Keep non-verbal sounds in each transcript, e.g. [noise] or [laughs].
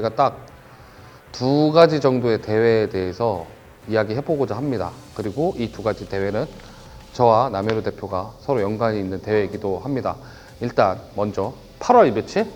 저희가 딱 두 가지 정도의 대회에 대해서 이야기해보고자 합니다. 그리고 이 두 가지 대회는 저와 남해로 대표가 서로 연관이 있는 대회이기도 합니다. 일단 먼저 8월 며칠?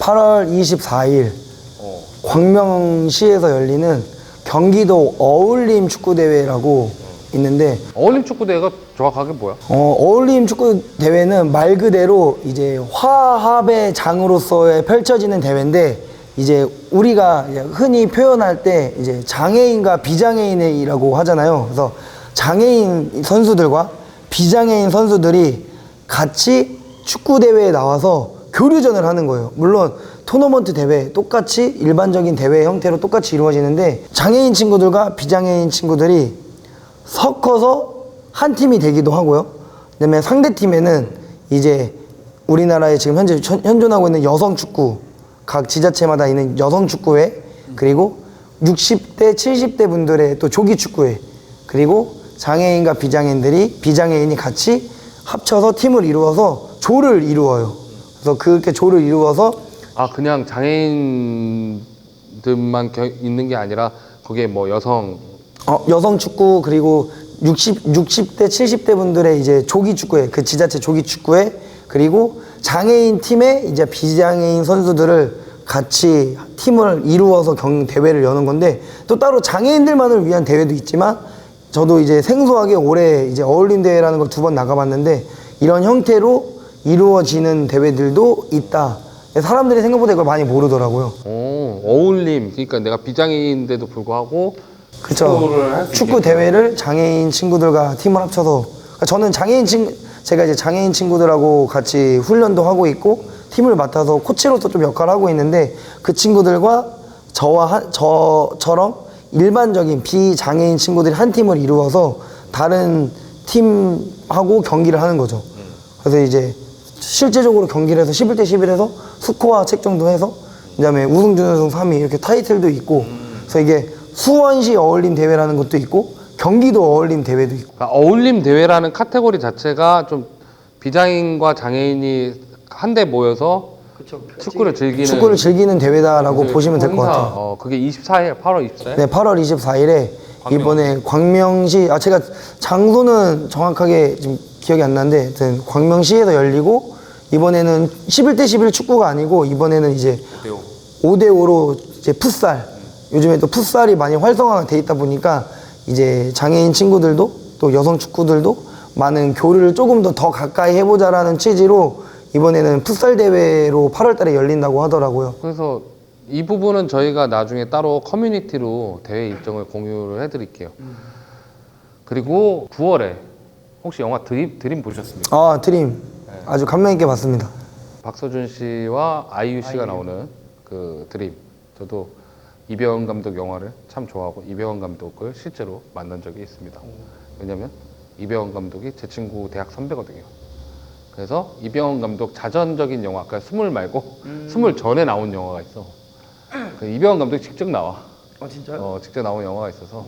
8월 24일 어, 광명시에서 열리는 경기도 어울림 축구 대회라고 있는데 어울림 축구 대회가 정확하게 뭐야? 어, 어울림 축구 대회는 말 그대로 이제 화합의 장으로서 의 펼쳐지는 대회인데 이제 우리가 흔히 표현할 때 이제 장애인과 비장애인이라고 하잖아요. 그래서 장애인 선수들과 비장애인 선수들이 같이 축구 대회에 나와서 교류전을 하는 거예요. 물론 토너먼트 대회 똑같이 일반적인 대회 형태로 똑같이 이루어지는데 장애인 친구들과 비장애인 친구들이 섞어서 한 팀이 되기도 하고요. 그다음에 상대 팀에는 이제 우리나라에 지금 현재 현- 현존하고 있는 여성 축구 각 지자체마다 있는 여성 축구회 그리고 60대 70대 분들의 또 조기 축구회 그리고 장애인과 비장애인들이 비장애인이 같이 합쳐서 팀을 이루어서 조를 이루어요. 그래서 그렇게 조를 이루어서 아 그냥 장애인들만 겨- 있는 게 아니라 거기에 뭐 여성 어, 여성 축구 그리고 60 60대 70대 분들의 이제 조기 축구회 그 지자체 조기 축구회 그리고 장애인 팀에 이제 비장애인 선수들을 같이 팀을 이루어서 경 대회를 여는 건데 또 따로 장애인들만을 위한 대회도 있지만 저도 이제 생소하게 올해 이제 어울림 대회라는 걸 두 번 나가봤는데 이런 형태로 이루어지는 대회들도 있다. 사람들이 생각보다 이걸 많이 모르더라고요. 어, 어울림 그러니까 내가 비장애인인데도 불구하고 그쵸. 축구를 할수 축구 대회를 장애인 친구들과 팀을 합쳐서 그러니까 저는 장애인 친 제가 이제 장애인 친구들하고 같이 훈련도 하고 있고 팀을 맡아서 코치로서 좀 역할을 하고 있는데 그 친구들과 저와 한, 저처럼 일반적인 비장애인 친구들이 한 팀을 이루어서 다른 팀하고 경기를 하는 거죠. 그래서 이제 실제적으로 경기를 해서 11대 11에서 스코어 책정도 해서 그다음에 우승 준우승 3위 이렇게 타이틀도 있고 그래서 이게 수원시 어울림 대회라는 것도 있고 경기도 어울림 대회도 있고 그러니까 어울림 대회라는 카테고리 자체가 좀 비장애인과 장애인이 한데 모여서 축구를 즐기는 축구를 즐기는 대회다라고 그 보시면 될 것 행사, 같아요. 어, 그게 24일, 8월 24일. 네, 8월 24일에 이번에 광명시 아 제가 장소는 정확하게 지금 기억이 안 나는데 하여튼 광명시에서 열리고 이번에는 11대 11 축구가 아니고 이번에는 이제 5대 5로 이제 풋살 요즘에 또 풋살이 많이 활성화가 돼 있다 보니까 이제 장애인 친구들도 또 여성 축구들도 많은 교류를 조금 더 더 가까이 해보자라는 취지로 이번에는 풋살 대회로 8월달에 열린다고 하더라고요. 그래서 이 부분은 저희가 나중에 따로 커뮤니티로 대회 일정을 공유를 해드릴게요. 그리고 9월에 혹시 영화 드림, 드림 보셨습니까? 아 드림 아주 감명 있게 봤습니다. 박서준 씨와 아이유 씨가 나오는 그 드림. 저도 이병헌 감독 영화를 참 좋아하고 이병헌 감독을 실제로 만난 적이 있습니다. 왜냐면 이병헌 감독이 제 친구 대학 선배거든요. 그래서 이병헌 감독 자전적인 영화, 그러니까 스물 말고 스물 전에 나온 영화가 있어. 그 이병헌 감독이 직접 나와. 아 진짜요? 어, 직접 나온 영화가 있어서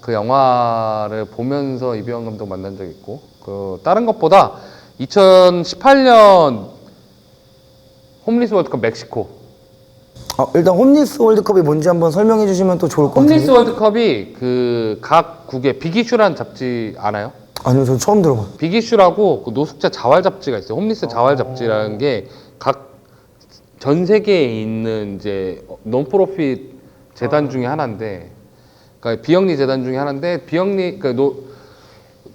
그 영화를 보면서 이병헌 감독 만난 적 있고 그 다른 것보다 2018년 홈리스 월드컵 멕시코 아, 일단 홈리스 월드컵이 뭔지 한번 설명해 주시면 또 좋을 것 같아요. 홈리스 월드컵이 그 각 국의 비기슈라는 잡지 아나요? 아니요, 저 처음 들어봐요. 비기슈라고 그 노숙자 자활 잡지가 있어요. 홈리스 자활 잡지라는 게 각 전 세계에 있는 이제 논프로핏 재단 중에 하나인데, 그러니까 비영리 재단 중에 하나인데 비영리 그러니까 노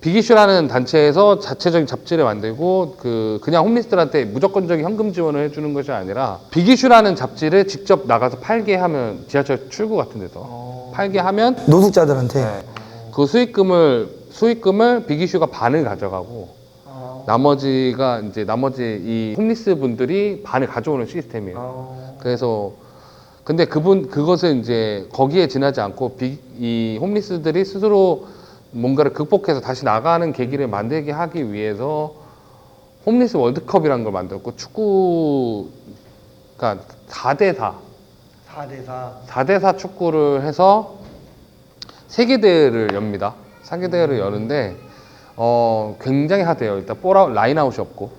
비기슈라는 단체에서 자체적인 잡지를 만들고 그 그냥 홈리스들한테 무조건적인 현금 지원을 해주는 것이 아니라 비기슈라는 잡지를 직접 나가서 팔게 하면 지하철 출구 같은 데서 팔게 하면 노숙자들한테. 그 수익금을 수익금을 비기슈가 반을 가져가고 나머지가 이제 나머지 이 홈리스 분들이 반을 가져오는 시스템이에요. 그래서 근데 그분 그것을 이제 거기에 지나지 않고 비, 이 홈리스들이 스스로 뭔가를 극복해서 다시 나가는 계기를 만들게 하기 위해서 홈리스 월드컵이라는 걸 만들었고 축구 그러니까 4대 4 4대 4. 4대 4 축구를 해서 세계 대회를 엽니다. 세계 대회를 여는데 어 굉장히 하대요. 일단 볼아웃 라인아웃이 없고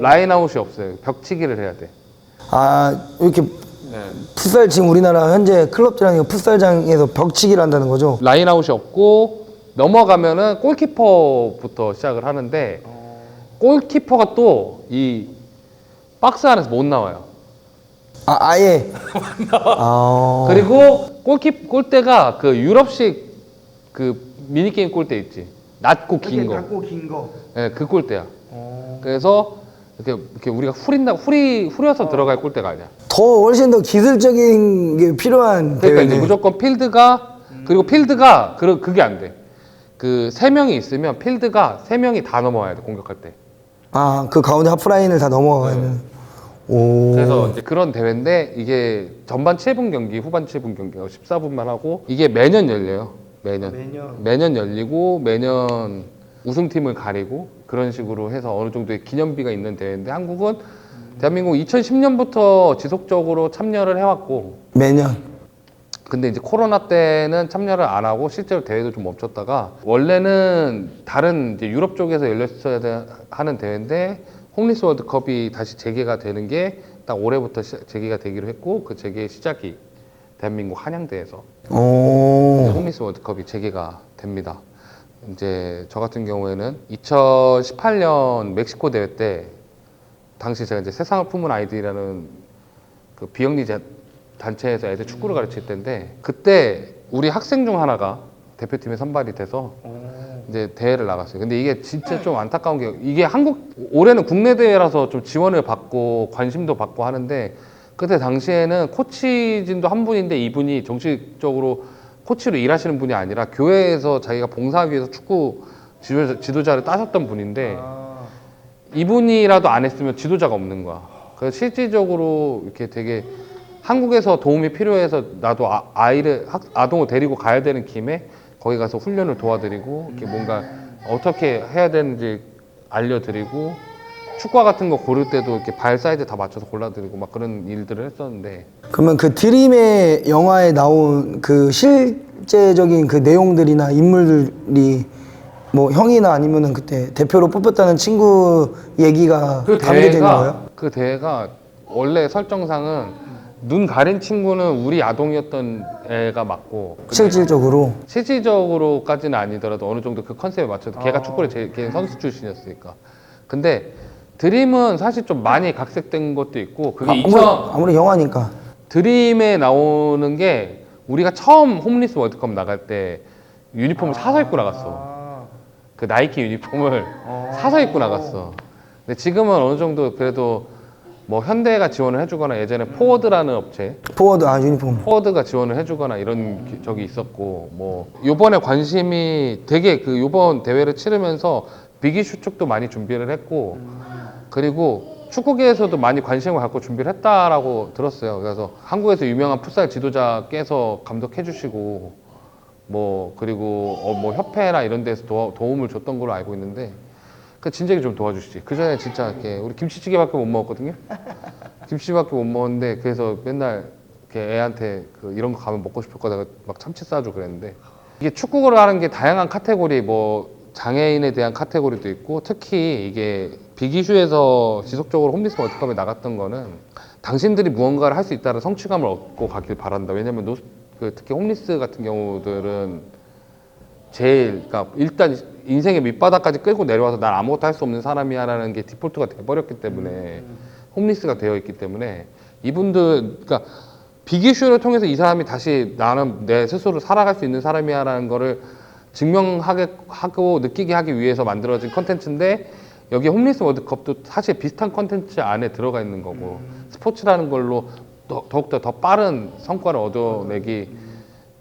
라인아웃이 없어요. 벽치기를 해야 돼. 아, 이렇게 풋살 지금 우리나라 현재 클럽들이랑 풋살장에서 벽치기를 한다는 거죠. 라인아웃이 없고 넘어가면은 골키퍼부터 시작을 하는데 골키퍼가 또 이 박스 안에서 못 나와요. 아 아예. [laughs] 아. 그리고 골키 골대가 그 유럽식 그 미니 게임 골대 있지. 낮고 긴 거. 긴 거. 예, 그 골대야. 그래서 이렇게, 이렇게 우리가 후린다 후리 후려서 들어갈 골대가 아니야. 더 훨씬 더 기술적인 게 필요한 그러니까 이제 대회네. 무조건 필드가 그리고 필드가 그 그게 안 돼. 그 세 명이 있으면 필드가 세 명이 다 넘어와야 돼 공격할 때. 아 그 가운데 하프라인을 다 넘어가는. 오. 그래서 이제 그런 대회인데 이게 전반 7분 경기, 후반 7분 경기가 14분만 하고 이게 매년 열려요. 매년. 매년. 열리고 매년 우승팀을 가리고 그런 식으로 해서 어느 정도의 기념비가 있는 대회인데 한국은 대한민국 2010년부터 지속적으로 참여를 해왔고 매년. 근데 이제 코로나 때는 참여를 안 하고 실제로 대회도 좀 멈췄다가 원래는 다른 이제 유럽 쪽에서 열렸어야 돼- 하는 대회인데 홈리스 월드컵이 다시 재개가 되는 게 딱 올해부터 시- 재개가 되기로 했고 그 재개의 시작이 대한민국 한양대에서 오. 홈리스 월드컵이 재개가 됩니다. 이제 저 같은 경우에는 2018년 멕시코 대회 때 당시 제가 이제 세상을 품은 아이들이라는 그 비영리 자- 단체에서 애들 축구를 가르칠 때인데 그때 우리 학생 중 하나가 대표팀에 선발이 돼서 이제 대회를 나갔어요. 근데 이게 진짜 좀 안타까운 게 이게 한국 올해는 국내 대회라서 좀 지원을 받고 관심도 받고 하는데 그때 당시에는 코치진도 한 분인데 이분이 정식적으로 코치로 일하시는 분이 아니라 교회에서 자기가 봉사하기 위해서 축구 지도자, 지도자를 따셨던 분인데 이분이라도 안 했으면 지도자가 없는 거야. 그래서 실질적으로 이렇게 되게 한국에서 도움이 필요해서 나도 아, 아이를 학- 아동을 데리고 가야 되는 김에 거기 가서 훈련을 도와드리고 이렇게 뭔가 어떻게 해야 되는지 알려드리고 축구 같은 거 고를 때도 이렇게 발 사이즈 다 맞춰서 골라드리고 막 그런 일들을 했었는데 그러면 그 드림의 영화에 나온 그 실제적인 그 내용들이나 인물들이 뭐 형이나 아니면은 그때 대표로 뽑혔다는 친구 얘기가 그 담겨져 있는 거예요? 그 대회가 원래 설정상은 눈 가린 친구는 우리 아동이었던 애가 맞고 근데 실질적으로? 실질적으로까지는 아니더라도 어느 정도 그 컨셉에 맞춰서 걔가 축구를 제 걔는 선수 출신이었으니까. 근데 드림은 사실 좀 많이 각색된 것도 있고 그게 아무리, 2000 아무리 영화니까. 드림에 나오는 게 우리가 처음 홈리스 월드컵 나갈 때 유니폼을 사서 입고 나갔어. 그 나이키 유니폼을 사서 입고 나갔어. 근데 지금은 어느 정도 그래도 뭐 현대가 지원을 해주거나 예전에 포워드라는 업체 포워드 아 유니폼 포워드가 지원을 해주거나 이런 기- 적이 있었고 뭐 요번에 관심이 되게 그 요번 대회를 치르면서 비기슈 쪽도 많이 준비를 했고 그리고 축구계에서도 많이 관심을 갖고 준비를 했다라고 들었어요. 그래서 한국에서 유명한 풋살 지도자께서 감독해 주시고 뭐 그리고 어 뭐 협회나 이런 데서 도, 도움을 줬던 걸로 알고 있는데 그 진작에 좀 도와주시지. 그 전에 진짜 이렇게 우리 김치찌개밖에 못 먹었거든요. 김치밖에 못 먹었는데 그래서 맨날 이렇게 애한테 그 이런 거 가면 먹고 싶을 거다 막 참치 싸주고 그랬는데 이게 축구를 하는 게 다양한 카테고리 뭐 장애인에 대한 카테고리도 있고 특히 이게 비기슈에서 지속적으로 홈리스 월드컵에 나갔던 거는 당신들이 무언가를 할 수 있다는 성취감을 얻고 가길 바란다. 왜냐면 노, 그 특히 홈리스 같은 경우들은 제일 그러니까 일단 인생의 밑바닥까지 끌고 내려와서 난 아무것도 할 수 없는 사람이야라는 게 디폴트가 돼버렸기 때문에 홈리스가 되어 있기 때문에 이분들 그러니까 비기슈를 통해서 이 사람이 다시 나는 내 스스로 살아갈 수 있는 사람이야라는 거를 증명하게 하고 느끼게 하기 위해서 만들어진 컨텐츠인데 여기 홈리스 월드컵도 사실 비슷한 컨텐츠 안에 들어가 있는 거고 스포츠라는 걸로 더, 더욱더 더 빠른 성과를 얻어내기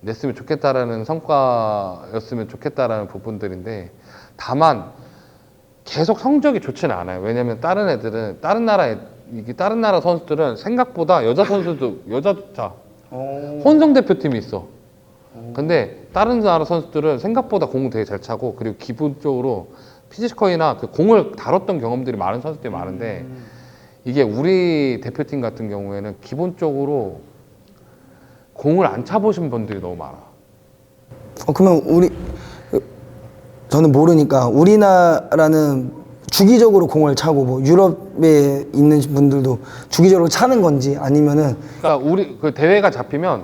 냈으면 좋겠다라는 성과였으면 좋겠다라는 부분들인데 다만 계속 성적이 좋지는 않아요. 왜냐면 다른 애들은 다른 나라 애, 이게 다른 나라 선수들은 생각보다 여자 선수도 [laughs] 여자 자 혼성 대표팀이 있어. 근데 다른 나라 선수들은 생각보다 공을 되게 잘 차고 그리고 기본적으로 피지컬이나 그 공을 다뤘던 경험들이 많은 선수들이 많은데 이게 우리 대표팀 같은 경우에는 기본적으로 공을 안 차보신 분들이 너무 많아. 어, 그러면 우리 그, 저는 모르니까 우리나라는 주기적으로 공을 차고 뭐 유럽에 있는 분들도 주기적으로 차는 건지 아니면은 그러니까 우리 그 대회가 잡히면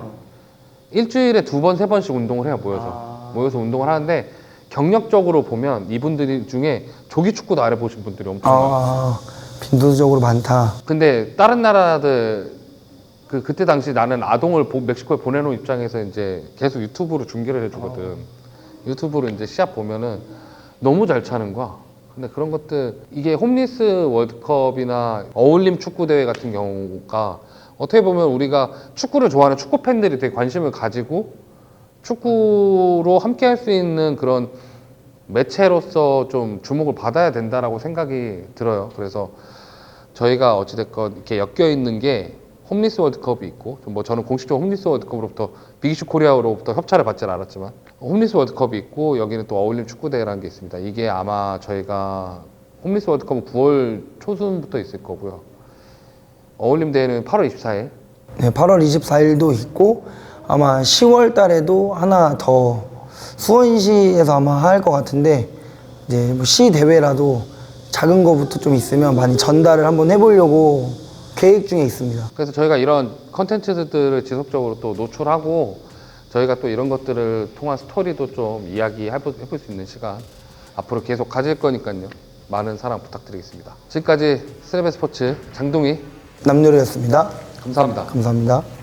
일주일에 두 번 세 번씩 운동을 해요 모여서 모여서 운동을 하는데 경력적으로 보면 이분들 중에 조기 축구도 아래 보신 분들이 엄청 많아요. 아 빈도적으로 많다. 근데 다른 나라들 그 그때 당시 나는 아동을 보- 멕시코에 보내놓은 입장에서 이제 계속 유튜브로 중계를 해주거든. 유튜브로 이제 시합 보면은 너무 잘 차는 거야. 근데 그런 것들 이게 홈리스 월드컵이나 어울림 축구 대회 같은 경우가 어떻게 보면 우리가 축구를 좋아하는 축구 팬들이 되게 관심을 가지고 축구로 함께 할 수 있는 그런 매체로서 좀 주목을 받아야 된다라고 생각이 들어요. 그래서 저희가 어찌됐건 이렇게 엮여 있는 게 홈리스 월드컵이 있고 뭐 저는 공식적으로 홈리스 월드컵으로부터 비기슈 코리아로부터 협찬을 받지는 않았지만 홈리스 월드컵이 있고 여기는 또 어울림 축구 대회라는 게 있습니다. 이게 아마 저희가 홈리스 월드컵은 9월 초순부터 있을 거고요. 어울림 대회는 8월 24일. 네, 8월 24일도 있고 아마 10월 달에도 하나 더 수원시에서 아마 할 것 같은데 이제 뭐 시 대회라도 작은 거부터 좀 있으면 많이 전달을 한번 해보려고 계획 중에 있습니다. 그래서 저희가 이런 컨텐츠들을 지속적으로 또 노출하고 저희가 또 이런 것들을 통한 스토리도 좀 이야기해볼 해볼 수 있는 시간 앞으로 계속 가질 거니까요. 많은 사랑 부탁드리겠습니다. 지금까지 스레베 스포츠 장동희 남녀리였습니다. 감사합니다. 감사합니다.